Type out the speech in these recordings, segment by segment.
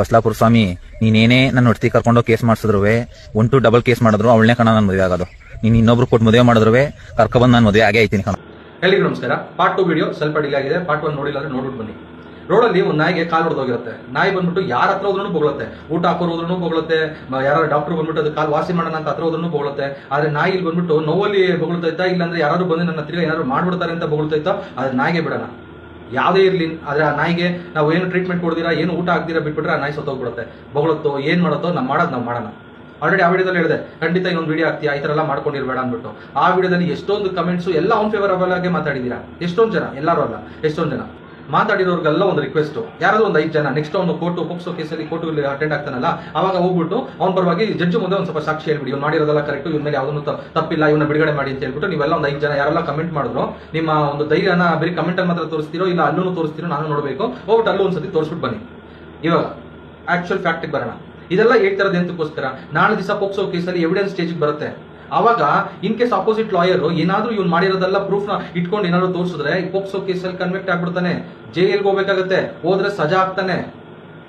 ಬಸ್ಲಾಪುರ ಸ್ವಾಮಿ, ನೀನೇನೇ ನನ್ನ ಹೊಡ್ತಿ ಕರ್ಕೊಂಡು ಕೇಸ್ ಮಾಡಿಸಿದ್ರು ಒನ್ ಟು ಡಬಲ್ ಕೇಸ್ ಮಾಡಿದ್ರು ಅವಳನೇ ಕಣ ನಾನು ಮದುವೆ ಆಗೋದು. ನೀನು ಇನ್ನೊಬ್ರು ಕೊಟ್ಟು ಮದುವೆ ಮಾಡಿದ್ರು ಕರ್ಕೊಬಂದು ನಾನು ಮದುವೆ ಆಗೇ ಆಯ್ತೀನಿ ಕಣ. ಎಲ್ರಿಗೂ ನಮಸ್ಕಾರ. ಪಾರ್ಟ್ ಟು ವಿಡಿಯೋ ಸ್ವಲ್ಪ ಡಿಲೇ ಆಗಿದೆ ಪಾರ್ಟ್ ಒನ್ ನೋಡಿಲ್ಲ ಅಂದ್ರೆ ನೋಡ್ಬಿಟ್ಟು ಬನ್ನಿ. ರೋಡಲ್ಲಿ ಒಂದು ನಾಯಿಗೆ ಕಾಲು ಹೊಡೆದೋಗಿರುತ್ತೆ ನಾಯಿ ಬಂದ್ಬಿಟ್ಟು ಯಾರ ಹತ್ರ ಹೋದ್ರೂ ಬೊಗಳುತ್ತೆ ಊಟ ಹಾಕೋರು ಹೋದ್ರೂ ಬೊಗಳುತ್ತೆ ಯಾರು ಡಾಕ್ಟರ್ ಬಂದ್ಬಿಟ್ಟು ಅದು ಕಾಲು ವಾಸಿ ಮಾಡೋಣ ಅಂತ ಹತ್ರ ಹೋದ್ರೂ ಬೊಗಳುತ್ತೆ ಆದ್ರೆ ನಾಯಿ ಇಲ್ಲಿ ಬಂದ್ಬಿಟ್ಟು ನೋವಲ್ಲಿ ಇಲ್ಲ ಇಲ್ಲಾಂದ್ರೆ ಯಾರು ಬಂದು ನನ್ನ ಹತ್ರ ಏನಾದ್ರು ಮಾಡ್ಬಿಡ್ತಾರೆ ಅಂತ ಬೊಗಳ್ತೈತಾ ಆದ್ರೆ ನಾಯಿಗೆ ಬಿಡೋಣ. ಯಾವುದೇ ಇರಲಿ ಆದರೆ ಆ ನಾಯಿಗೆ ನಾವು ಏನು ಟ್ರೀಟ್ಮೆಂಟ್ ಕೊಡ್ದಿರಾ ಏನು ಊಟ ಆಗ್ದಿರಾ ಬಿಟ್ಬಿಟ್ರೆ ಆ ನಾಯಿ ಸತ್ತೋಗ್ಬಿಡುತ್ತೆ. ಬೊಗಳತ್ತೋ, ಏನು ಮಾಡುತ್ತೋ, ನಾವು ಮಾಡೋದು ನಾವು ಮಾಡೋಣ. ಆಲ್ರೆಡಿ ಆ ವಿಡಿಯೋದಲ್ಲಿ ಹೇಳಿದೆ, ಖಂಡಿತ ಇನ್ನೊಂದು ವಿಡಿಯೋ ಆಗ್ತೀಯಾ ಈ ಥರ ಎಲ್ಲ ಮಾಡ್ಕೊಂಡಿರಬೇಡ ಅಂದ್ಬಿಟ್ಟು. ಆ ವಿಡಿಯೋದಲ್ಲಿ ಎಷ್ಟೊಂದು ಕಮೆಂಟ್ಸು ಎಲ್ಲ ಆನ್ ಆಗಿ ಮಾತಾಡಿದ್ದೀರಾ ಎಷ್ಟೊಂದು ಜನ? ಎಲ್ಲರೂ ಅಲ್ಲ, ಎಷ್ಟೊಂದು ಜನ? ಮಾತಾಡಿರೋರ್ಗೆಲ್ಲ ಒಂದು ರಿಕ್ವೆಸ್ಟ್ ಯಾರಾದ್ರೂ ಒಂದು ಐದು ಜನ ನೆಕ್ಸ್ಟ್ ಅವನು ಕೋರ್ಟ್ ಪೋಕ್ಸೋ ಕೇಸಲ್ಲಿ ಕೋರ್ಟ್ ಇಲ್ಲಿ ಅಟೆಂಡ್ ಆಗ್ತಾನಲ್ಲ ಅವಾಗ ಹೋಗ್ಬಿಟ್ಟು ಅವ್ನ ಪರವಾಗಿ ಜಡ್ಜ್ ಮುಂದೆ ಒಂದು ಸ್ವಲ್ಪ ಸಾಕ್ಷಿ ಹೇಳ್ಬಿಡಿ. ಇವ್ನು ಮಾಡಿರೋದೆಲ್ಲ ಕರೆಕ್ಟ್ ಇವ್ನ ಮೇಲೆ ಯಾವುದನ್ನು ತಪ್ಪಿಲ್ಲ ಇವನ್ನ ಬಿಡುಗಡೆ ಮಾಡಿ ಅಂತ ಹೇಳ್ಬಿಟ್ಟು ನೀವೆಲ್ಲ ಒಂದು ಐದು ಜನ ಯಾರೆಲ್ಲ ಕಮೆಂಟ್ ಮಾಡಿದ್ರು, ನಿಮ್ಮ ಒಂದು ಧೈರ್ಯನ ಬರೀ ಕಮೆಂಟ್ ಮಾತ್ರ ತೋರಿಸ್ತೀರೋ ಇಲ್ಲ ಅಲ್ಲೂ ತೋರಿಸ್ತೀರೋ ನಾನು ನೋಡಬೇಕು. ಹೋಗ್ಬಿಟ್ಟು ಅಲ್ಲೂ ಒಂದ್ಸತಿ ತೋರಿಸ್ಬಿಟ್ಟು ಬನ್ನಿ. ಇವಾಗ ಆಕ್ಚುಲ್ ಫ್ಯಾಕ್ಟಿಗೆ ಬರೋಣ. ಇದೆಲ್ಲ ಹೇಳ್ತಾರೆ ಎಂತಕ್ಕೋಸ್ಕರ? ನಾಳೆ ದಿವಸ ಪೋಕ್ಸೋ ಕೇಸಲ್ಲಿ ಎವಿಡೆನ್ಸ್ ಸ್ಟೇಜಿಗೆ ಬರುತ್ತೆ. ಅವಾಗ ಇನ್ ಕೇಸ್ ಅಪೋಸಿಟ್ ಲಾಯರ್ ಏನಾದ್ರೂ ಇವ್ನು ಮಾಡಿರೋದೆಲ್ಲ ಪ್ರೂಫ್ನ ಇಟ್ಕೊಂಡು ಏನಾದ್ರು ತೋರಿಸಿದ್ರೆ ಪೋಕ್ಸೋ ಕೇಸಲ್ಲಿ ಕನ್ವೆಕ್ಟ್ ಆಗ್ಬಿಡ್ತಾನೆ. ಜೈಲಿಗೆ ಹೋಗ್ಬೇಕಾಗತ್ತೆ. ಹೋದ್ರೆ ಸಜಾ ಆಗ್ತಾನೆ.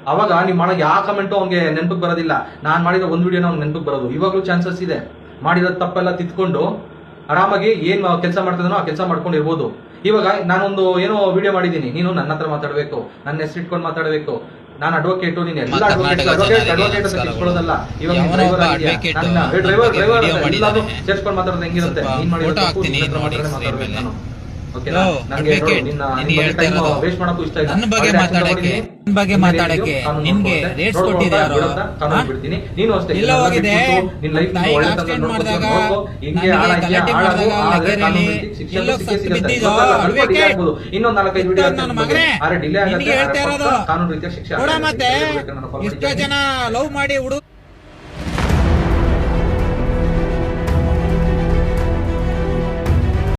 ಅವಾಗ ನೀವು ಮಾಡೋ ಯಾವ ಕಮೆಂಟು ಅವ್ನಿಗೆ ನೆನಪಿಗೆ ಬರೋದಿಲ್ಲ. ನಾನು ಮಾಡಿರೋ ಒಂದು ವಿಡಿಯೋನ ಅವ್ನಿಗೆ ನೆನಪಿಗೆ ಬರೋದು. ಇವಾಗಲೂ ಚಾನ್ಸಸ್ ಇದೆ. ಮಾಡಿರೋ ತಪ್ಪೆಲ್ಲ ತಿದ್ಕೊಂಡು ಆರಾಮಾಗಿ ಏನು ಕೆಲಸ ಮಾಡ್ತಿದ್ದಾನೋ ಆ ಕೆಲಸ ಮಾಡ್ಕೊಂಡು ಇರ್ಬೋದು. ಇವಾಗ ನಾನೊಂದು ಏನೋ ವಿಡಿಯೋ ಮಾಡಿದ್ದೀನಿ. ನೀನು ನನ್ನ ಹತ್ರ ಮಾತಾಡಬೇಕು. ನನ್ನ ಹೆಸರು ಇಟ್ಕೊಂಡು ಮಾತಾಡಬೇಕು. ನಾನು ಅಡ್ವೊಕೇಟು ನೀನು ಎಲ್ಲ ಅಡ್ವೊಕೇಟ್ ಅಡ್ವೊಕೇಟ್ ಅಡ್ವೊಕೇಟ್ ಅಂತ ಕಿಸ್ಕೊಳ್ಳೋದಲ್ಲ ಇವಾಗ ಯಾವನೋ ಡ್ರೈವರ್ ಆಗಿದ್ಯಾ advocate ಡ್ರೈವರ್ ಡ್ರೈವರ್. ಸೇರ್ಸ್ಕೊಂಡು ಮಾತಾಡೋದು ಹೆಂಗಿರುತ್ತೆ? ನೀನ್ ಮಾಡಿರೋ photo ತಪ್ಪು ನಿನ್ನ ಹತ್ರ ನಾನು. ನಿನ್ನ ಬಗ್ಗೆ ಮಾತಾಡಕ್ಕೆ, ನನ್ನ ಬಗ್ಗೆ ಮಾತಾಡಕ್ಕೆ, ನಿನ್ಗೆ ರೇಟ್ಸ್ ಕೊಟ್ಟಿದೆ ಅಷ್ಟೇ ಎಲ್ಲ ಹೋಗಿದೆ. ಮಾಡಿದಾಗ, ಗಲಾಟೆ ಎಲ್ಲೋ ಸತ್ತು ನನ್ನ ಮಗನೇ, ಹೇಳ್ತಾ ಇರೋದು. ಮತ್ತೆ ಎಷ್ಟೋ ಜನ ಲವ್ ಮಾಡಿ ಹುಡುಗ